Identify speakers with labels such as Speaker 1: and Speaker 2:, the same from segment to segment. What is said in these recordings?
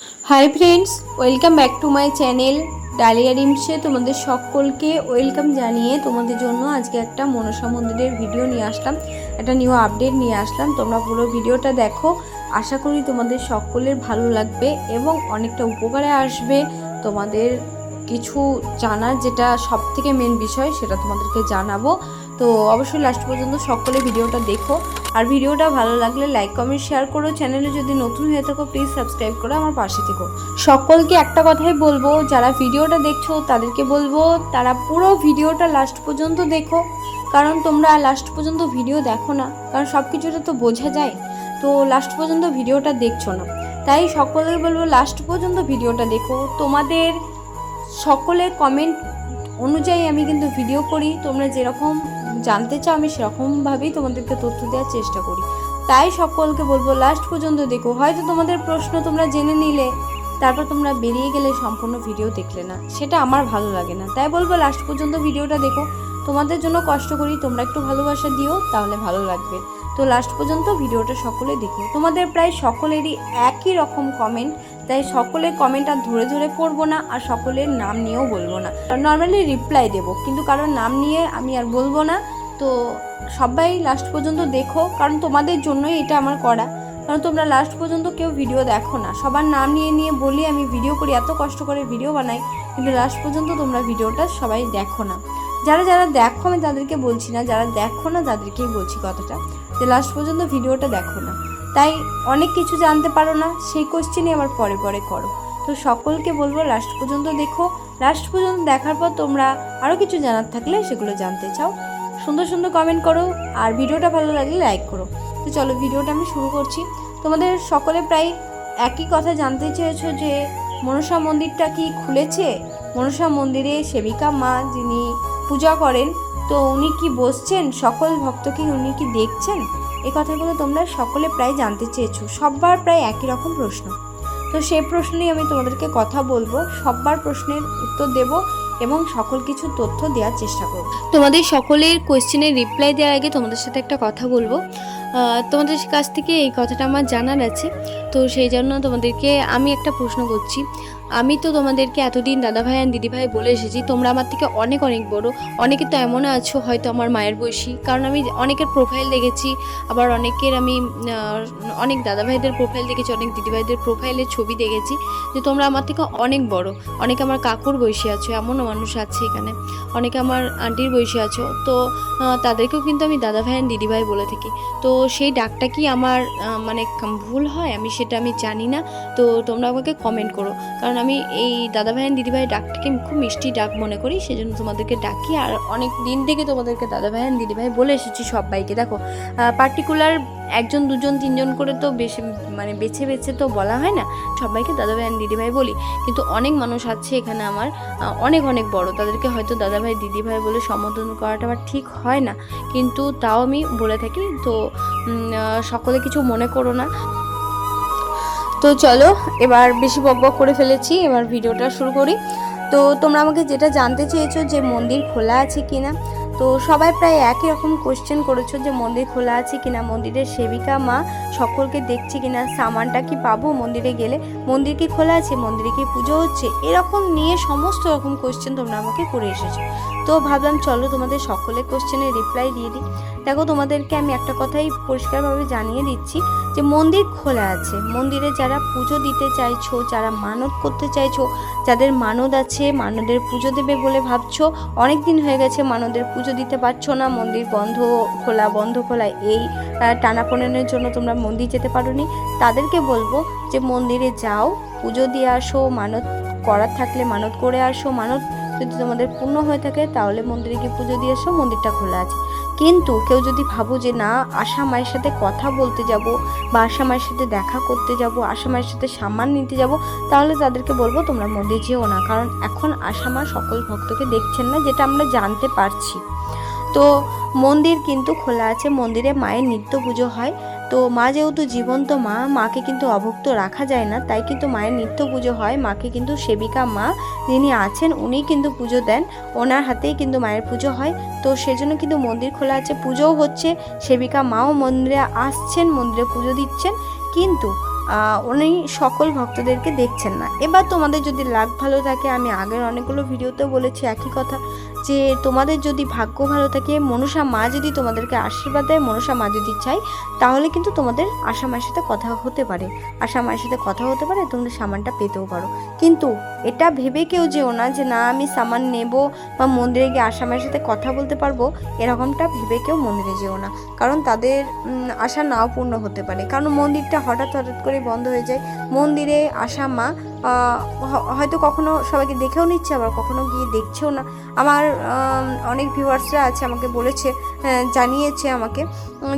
Speaker 1: Hi friends welcome back to my channel Dalia রিমসে তোমাদের সকলকে welcome জানিয়ে তোমাদের জন্য আজকে একটা মনসা মন্দিরের ভিডিও নিয়ে আসলাম। একটা নিউ আপডেট নিয়ে আসলাম। তোমরা পুরো ভিডিওটা দেখো। আশা করি তোমাদের সকলের ভালো লাগবে এবং অনেকটা উপকারে আসবে। তোমাদের কিছু জানার যেটা সব থেকে মেন বিষয় সেটা তোমাদেরকে জানাব। তো অবশ্যই লাস্ট পর্যন্ত সকলে ভিডিওটা দেখো। আর ভিডিওটা ভালো লাগলে লাইক কমেন্ট শেয়ার করো। চ্যানেলে যদি নতুন হয়ে থাকো প্লিজ সাবস্ক্রাইব করো আমার পাশে থেকো। সকলকে একটা কথাই বলব, যারা ভিডিওটা দেখছ তাদেরকে বলব, তারা পুরো ভিডিওটা লাস্ট পর্যন্ত দেখো। কারণ তোমরা লাস্ট পর্যন্ত ভিডিও দেখো না, কারণ সব কিছুটা তো বোঝা যায়। তো লাস্ট পর্যন্ত ভিডিওটা দেখছ না। তাই সকলের বলব লাস্ট পর্যন্ত ভিডিওটা দেখো। তোমাদের সকলের কমেন্ট অনুযায়ী আমি কিন্তু ভিডিও করি। তোমরা যেরকম জানতে চাও, আমি সেরকমভাবেই তোমাদেরকে তথ্য দেওয়ার চেষ্টা করি। তাই সকলকে বলব লাস্ট পর্যন্ত দেখো। হয়তো তোমাদের প্রশ্ন তোমরা জেনে নিলে, তারপর তোমরা বেরিয়ে গেলে সম্পূর্ণ ভিডিও দেখলে না। সেটা আমার ভালো লাগে না। তাই বলব লাস্ট পর্যন্ত ভিডিওটা দেখো। তোমাদের জন্য কষ্ট করি, তোমরা একটু ভালোবাসা দিও, তাহলে ভালো লাগবে। তো লাস্ট পর্যন্ত ভিডিওটা সকলে দেখো। তোমাদের প্রায় সকলেরই একই রকম কমেন্ট তাই সকলের কমেন্ট আর ধরে ধরে পড়ব না আর সকলের নাম নিয়েও বলব না। নর্মালি রিপ্লাই দেবো, কিন্তু কারোর নাম নিয়ে আমি আর বলব না। তো সবাই লাস্ট পর্যন্ত দেখো, কারণ তোমাদের জন্যই এটা আমার করা। কারণ তোমরা লাস্ট পর্যন্ত কেউ ভিডিও দেখো না। সবার নাম নিয়ে নিয়ে বলি আমি ভিডিও করি, এত কষ্ট করে ভিডিও বানাই, কিন্তু লাস্ট পর্যন্ত তোমরা ভিডিওটা সবাই দেখো না। যারা যারা দেখো আমি তাদেরকে বলছি না, যারা দেখো না তাদেরকেই বলছি কথাটা। যে লাস্ট পর্যন্ত ভিডিওটা দেখো না। তাই অনেক কিছু জানতে পারো না, সেই কোশ্চেনই আবার পরে পরে করো। তো সকলকে বলব লাস্ট পর্যন্ত দেখো। লাস্ট পর্যন্ত দেখার পর তোমরা আরও কিছু জানার থাকলে সেগুলো জানতে চাও। সুন্দর সুন্দর কমেন্ট করো, আর ভিডিওটা ভালো লাগলে লাইক করো। তো চলো ভিডিওটা আমি শুরু করছি। তোমাদের সকলে প্রায় একই কথা জানতে চেয়েছো যে, মনসা মন্দিরটা কি খুলেছে? মনসা মন্দিরে সেবিকা মা যিনি পূজা করেন তো উনি কি বসছেন? সকল ভক্তকে উনি কি দেখছেন? এ কথাগুলো তোমরা সকলে প্রায় জানতে চেয়েছো। সববার প্রায় একই রকম প্রশ্ন। তো সেই প্রশ্নেই আমি তোমাদেরকে কথা বলব, সববার প্রশ্নের উত্তর দেব এবং সকল কিছু তথ্য দেওয়ার চেষ্টা করব। তোমাদের সকলের কোয়েশ্চেনের রিপ্লাই দেওয়ার আগে তোমাদের সাথে একটা কথা বলব। তোমাদের কাছ থেকে এই কথাটা আমার জানার আছে। তো সেই জন্য তোমাদেরকে আমি একটা প্রশ্ন করছি। আমি তো তোমাদেরকে এতদিন দাদাভাই আর দিদিভাই বলে এসেছি, তোমরা আমার থেকে অনেক অনেক বড়। অনেকে তো এমন আছো, হয়তো আমার মায়ের বয়সী। কারণ আমি অনেকের প্রোফাইল দেখেছি, আবার অনেকের আমি অনেক দাদাভাইদের প্রোফাইল দেখেছি, অনেক দিদিভাইদের প্রোফাইলের ছবি দেখেছি যে তোমরা আমার থেকে অনেক বড়। অনেকে আমার কাকুর বয়সী আছো, এমনও মানুষ আছে এখানে। অনেকে আমার আন্টির বয়সী আছো। তো তাদেরকেও কিন্তু আমি দাদাভাই আর দিদিভাই বলে থাকি। তো সেই ডাকটা কি আমার মানে ভুল হয়? আমি সেটা আমি জানি না। তো তোমরা আমাকে কমেন্ট করো। কারণ আমি এই দাদাভাই দিদি দিদিভাই ডাকটাকে খুব মিষ্টি ডাক মনে করি সেই জন্য তোমাদেরকে ডাকি। আর অনেক দিন থেকে তোমাদেরকে দাদাভাই দিদি দিদিভাই বলে এসেছি সবাইকে। দেখো পার্টিকুলার একজন, দুজন, তিনজন করে তো বেশি মানে বেছে বেছে তো বলা হয় না। সবাইকে দাদাভাই আর দিদিভাই বলি। কিন্তু অনেক মানুষ আছে এখানে আমার অনেক অনেক বড়। তাদেরকে হয়তো দাদাভাই দিদিভাই বলে সম্বোধন করাটা আমার ঠিক হয় না। কিন্তু তাও আমি বলে থাকি, তো সকলে কিছু মনে করো না। তো চলো, এবার বেশি বকবক করে ফেলেছি। এবার ভিডিওটা শুরু করি। তো তোমরা আমাকে যেটা জানতে চেয়েছো যে মন্দির খোলা আছে কিনা তো সবাই প্রায় একই রকম কোশ্চেন করেছ যে মন্দির খোলা আছে কিনা, মন্দিরের সেবিকা মা সকলকে দেখছে কিনা, সামানটা কি পাবো মন্দিরে গেলে? মন্দির কি খোলা আছে? মন্দিরে কি পুজো হচ্ছে? এরকম নিয়ে সমস্ত রকম কোশ্চেন তোমরা আমাকে করে এসেছ। তো ভাবলাম চলো তোমাদের সকলের কোশ্চেনের রিপ্লাই দিয়ে দিই। দেখো, তোমাদেরকে আমি একটা কথাই পরিষ্কারভাবে জানিয়ে দিচ্ছি যে মন্দির খোলা আছে। মন্দিরে যারা পুজো দিতে চাইছো, যারা মানত করতে চাইছো, যাদের মানদ আছে, মানদের পুজো দেবে বলে ভাবছ অনেক দিন হয়ে গেছে মানদের পুজো দিতে পারছ না, মন্দির বন্ধ, খোলা বন্ধ, খোলা এই টানাপোড়েনের জন্য তোমরা মন্দির যেতে পারোনি। তাদেরকে বলব যে মন্দিরে যাও, পুজো দিয়ে আসো, মানত করার থাকলে মানত করে আসো। মানত যদি তোমাদের পূর্ণ হয়ে থাকে, তাহলে মন্দিরে গিয়ে পুজো দিয়ে এসো, মন্দিরটা খোলা আছে। কিন্তু কেউ যদি ভাবো যে না, আশা মায়ের সাথে কথা বলতে যাব বা আশা মায়ের সাথে দেখা করতে যাব, আশা মায়ের সাথে সামান নিতে যাব, তাহলে তাদেরকে বলব তোমরা মন্দির যেও না। কারণ এখন আশা মা সকল ভক্তকে দেখছেন না, যেটা আমরা জানতে পারছি। তো মন্দির কিন্তু খোলা আছে, মন্দিরে মায়ের নিত্য পুজো হয়। তো মা যেহেতু জীবন্ত মা, মাকে কিন্তু অভুক্ত রাখা যায় না, তাই কিন্তু মায়ের নিত্য পুজো হয়। মাকে কিন্তু সেবিকা মা যিনি আছেন উনি কিন্তু পুজো দেন। ওনার হাতেই কিন্তু মায়ের পুজো হয়। তো সেজন্য কিন্তু মন্দির খোলা আছে, পুজোও হচ্ছে। সেবিকা মাও মন্দিরে আসছেন, মন্দিরে পুজো দিচ্ছেন। কিন্তু উনি সকল ভক্তদেরকে দেখছেন না। এবার তোমাদের যদি লাগ ভালো থাকে, আমি আগের অনেকগুলো ভিডিওতেও বলেছি একই কথা, যে তোমাদের যদি ভাগ্য ভালো থাকে, মনসা মা যদি তোমাদেরকে আশীর্বাদ দেয়, মনসা মা যদি চাই তাহলে কিন্তু তোমাদের আশা মায়ের সাথে কথা হতে পারে। আশা মায়ের সাথে কথা হতে পারে, তোমরা সামানটা পেতেও পারো। কিন্তু এটা ভেবে কেউ যেও না যে, না, আমি সামান নেব বা মন্দিরে গিয়ে আশা মায়ের সাথে কথা বলতে পারব, এরকমটা ভেবে কেউ মন্দিরে যেও না। কারণ তাদের আশা নাও পূর্ণ হতে পারে। কারণ মন্দিরটা হঠাৎ হঠাৎ করে বন্ধ হয়ে যায়। মন্দিরে আসা মা হয়তো কখনো সবাইকে দেখেও নিচ্ছে আবার কখনো গিয়ে দেখছেও না। আমার অনেক ভিউয়ার্সরা আছে আমাকে বলেছে আহ, জানিয়েছে আমাকে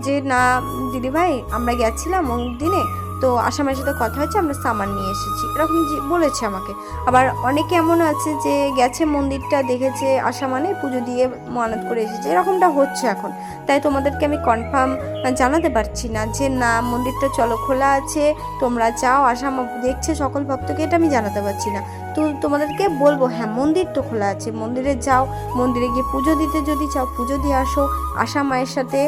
Speaker 1: যে না দিদিভাই আমরা গেছিলাম দিনে তো আসামের সাথে কথা হয়েছে, আমরা সামান নিয়ে এসেছি। এরকম যে বলেছে আমাকে। আবার অনেকে এমন আছে যে গেছে মন্দিরটা, দেখেছে আসা মানে পুজো দিয়ে মানত করে এসেছে। এরকমটা হচ্ছে এখন। তাই তোমাদেরকে আমি কনফার্ম জানাতে পারছি না যে, না, মন্দিরটা চলো খোলা আছে, তোমরা যাও, আসাম দেখছে সকল ভক্তকে, এটা আমি জানাতে পারছি না। তো তোমাদেরকে বলব হ্যাঁ মন্দির তো খোলা আছে। মন্দিরে যাও, মন্দিরে গিয়ে পুজো দিতে যদি চাও, পুজো দিয়ে আসো। আশা মায়ের সাথে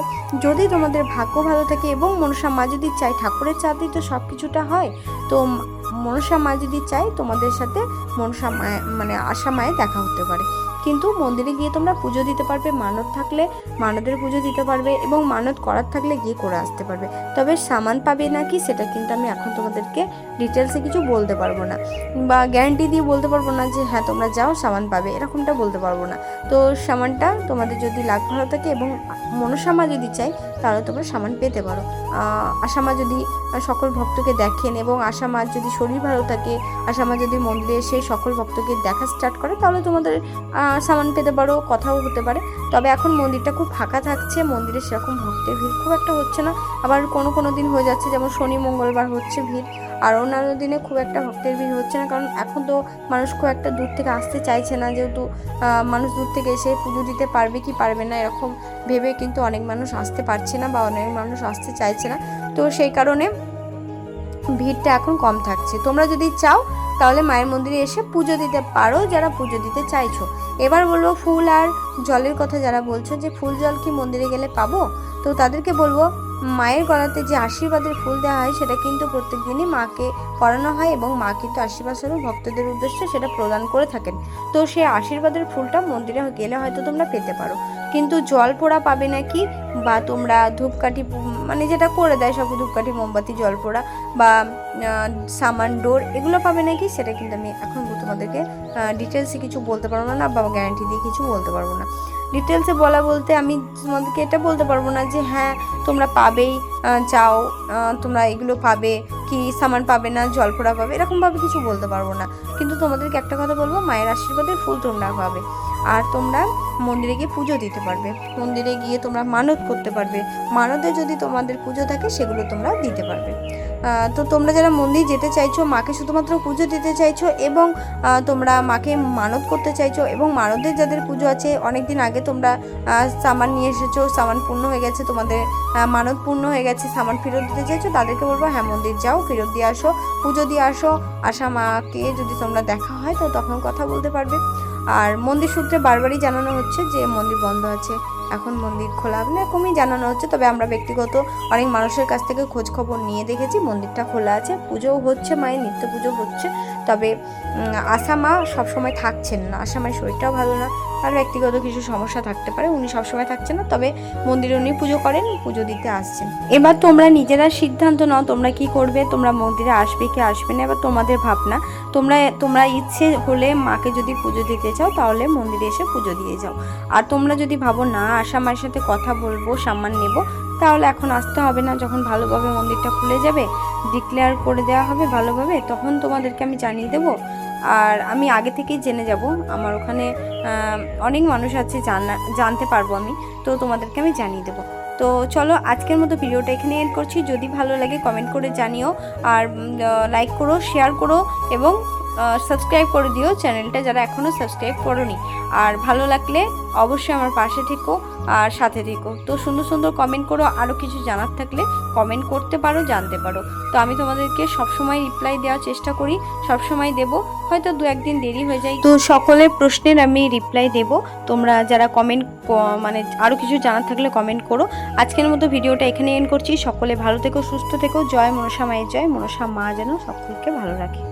Speaker 1: যদি তোমাদের ভাগ্য ভালো থাকে এবং মনসা মা যদি চাই ঠাকুরের চাঁদেই তো সব কিছুটা হয়, তো মনসা মা যদি চাই তোমাদের সাথে মনসা মায়ে মানে আশা মায়ের দেখা হতে পারে। কিন্তু মন্দিরে গিয়ে তোমরা পুজো দিতে পারবে, মানত থাকলে মানতের পুজো দিতে পারবে এবং মানত করার থাকলে গিয়ে করে আসতে পারবে। তবে সামান পাবে নাকি সেটা কিন্তু আমি এখন তোমাদেরকে ডিটেলসে কিছু বলতে পারব না। বা গ্যারান্টি দিয়ে বলতে পারব না যে হ্যাঁ তোমরা যাও, সামান পাবে। এরকমটা বলতে পারব না। তো সামানটা তোমাদের যদি লাগ ভালো থাকে এবং মনসামা যদি চাই, তাহলে তোমরা সামান পেতে পারো। আসামা যদি সকল ভক্তকে দেখেন এবং আসামা যদি শরীর ভালো থাকে আসামা যদি মন্দিরে এসে সকল ভক্তকে দেখা স্টার্ট করে, তাহলে তোমাদের সামান পেতে পারো, কথাও হতে পারে। তবে এখন মন্দিরটা খুব ফাঁকা থাকছে, মন্দিরে সেরকম ভক্তের ভিড় খুব একটা হচ্ছে না। আবার কোনো কোনো দিন হয়ে যাচ্ছে, যেমন শনি মঙ্গলবার হচ্ছে ভিড়। আর অন্যান্য দিনে খুব একটা ভক্তের ভিড় হচ্ছে না, কারণ এখন তো মানুষ খুব একটা দূর থেকে আসতে চাইছে না, যেহেতু মানুষ দূর থেকে এসে পুজো দিতে পারবে কি পারবে না, এরকম ভেবে কিন্তু অনেক মানুষ আসতে পারছে না বা অনেক মানুষ আসতে চাইছে না। তো সেই কারণে ভিড়টা এখন কম থাকছে। তোমরা যদি চাও তাহলে মায়ের মন্দিরে এসে পুজো দিতে পারো যারা পুজো দিতে চাইছো। এবার বলব ফুল আর জলের কথা যারা বলছো যে ফুল, জল কি মন্দিরে গেলে পাবো? তো তাদেরকে বলব মায়ের গলাতে যে আশীর্বাদের ফুল দেওয়া হয় সেটা কিন্তু প্রত্যেক দিনই মাকে পরানো হয় এবং মা কিন্তু আশীর্বাদ স্বরূপ ভক্তদের উদ্দেশ্যে সেটা প্রদান করে থাকেন। তো সেই আশীর্বাদের ফুলটা মন্দিরে গেলে হয়তো তোমরা পেতে পারো। কিন্তু জল পোড়া পাবে নাকি বা তোমরা ধূপকাঠি মানে যেটা করে দেয় সব ধূপকাঠি, মোমবাতি জল পোড়া বা সামান, ডোর, এগুলো পাবে নাকি? সেটা কিন্তু আমি এখন তোমাদেরকে ডিটেলসে কিছু বলতে পারব না বা গ্যারান্টি দিয়ে কিছু বলতে পারব না। ডিটেলসে বলা বলতে আমি তোমাদেরকে এটা বলতে পারব না যে হ্যাঁ তোমরা পাবেই চাও তোমরা এগুলো পাবে কি, সামান পাবে না জল পোড়া পাবে, এরকমভাবে কিছু বলতে পারব না। কিন্তু তোমাদেরকে একটা কথা বলব, মায়ের আশীর্বাদে ফুল তোমরা পাবে। আর তোমরা মন্দিরে গিয়ে পুজো দিতে পারবে। মন্দিরে গিয়ে তোমরা মানত করতে পারবে। মানতে যদি তোমাদের পুজো থাকে, সেগুলো তোমরা দিতে পারবে। তো তোমরা যারা মন্দির যেতে চাইছো, মাকে শুধুমাত্র পুজো দিতে চাইছো এবং তোমরা মাকে মানত করতে চাইছো এবং মানতের যাদের পুজো আছে অনেক দিন আগে তোমরা সামান নিয়ে এসেছ, সামান পূর্ণ হয়ে গেছে তোমাদের মানত পূর্ণ হয়ে গেছে, সামান ফেরত দিতে চাইছো, তাদেরকে বলব হ্যাঁ মন্দির যাও, ফেরত দিয়ে আসো, পুজো দিয়ে আসো। আশা মাকে যদি তোমরা দেখা হয়, তো তখন কথা বলতে পারবে। আর মন্দির সূত্রে বারবারই জানানো হচ্ছে যে মন্দির বন্ধ আছে, এখন মন্দির খোলা না এরকমই জানানো হচ্ছে, তবে আমরা ব্যক্তিগত অনেক মানুষের কাছ থেকে খোঁজ খবর নিয়ে দেখেছি মন্দিরটা খোলা আছে, পুজোও হচ্ছে, মায়ের নিত্য পুজো হচ্ছে। তবে উম, আশা মা সবসময় থাকছেন না। আশা মায়ের শরীরটাও ভালো না। আর ব্যক্তিগত কিছু সমস্যা থাকতে পারে উনি সবসময় থাকছেন না। তবে মন্দিরে উনি পুজো করেন পুজো দিতে আসছেন। এবার তোমরা নিজেরা সিদ্ধান্ত নাও তোমরা কি করবে তোমরা মন্দিরে আসবে কি আসবে না এবার তোমাদের ভাবনা। তোমরা তোমরা ইচ্ছে হলে মাকে যদি পুজো দিতে চাও তাহলে মন্দিরে এসে পুজো দিয়ে যাও। আর তোমরা যদি ভাবো না আশা মায়ের সাথে কথা বলব সম্মান নেব তাহলে এখন আসতে হবে না। যখন ভালোভাবে মন্দিরটা খুলে যাবে ডিক্লেয়ার করে দেওয়া হবে ভালোভাবে, তখন তোমাদেরকে আমি জানিয়ে দেবো। আর আমি আগে থেকেই জেনে যাব, আমার ওখানে অনেক মানুষ আছে জানা, জানতে পারব আমি, তো তোমাদেরকে আমি জানিয়ে দেবো। তো চলো, আজকের মতো ভিডিওটা এখানে এন্ড করছি। যদি ভালো লাগে কমেন্ট করে জানিও। আর লাইক করো শেয়ার করো, এবং সাবস্ক্রাইব করে দিও চ্যানেলটা যারা এখনও সাবস্ক্রাইব করনি। আর ভালো লাগলে অবশ্যই আমার পাশে থেকো আর সাথে থেকো। তো সুন্দর সুন্দর কমেন্ট করো আরও কিছু জানার থাকলে কমেন্ট করতে পারো, জানতে পারো। তো আমি তোমাদেরকে সবসময় রিপ্লাই দেওয়ার চেষ্টা করি, সবসময় দেব, হয়তো দু একদিন দেরি হয়ে যায়। তো সকলের প্রশ্নের আমি রিপ্লাই দেব। তোমরা যারা কমেন্ট মানে আরও কিছু জানার থাকলে কমেন্ট করো। আজকের মতো ভিডিওটা এখানে এন্ড করছি। সকলে ভালো থেকো, সুস্থ থেকো। জয় মনসা মায়ের জয়। মনসা মা যেন সকলকে ভালো রাখে।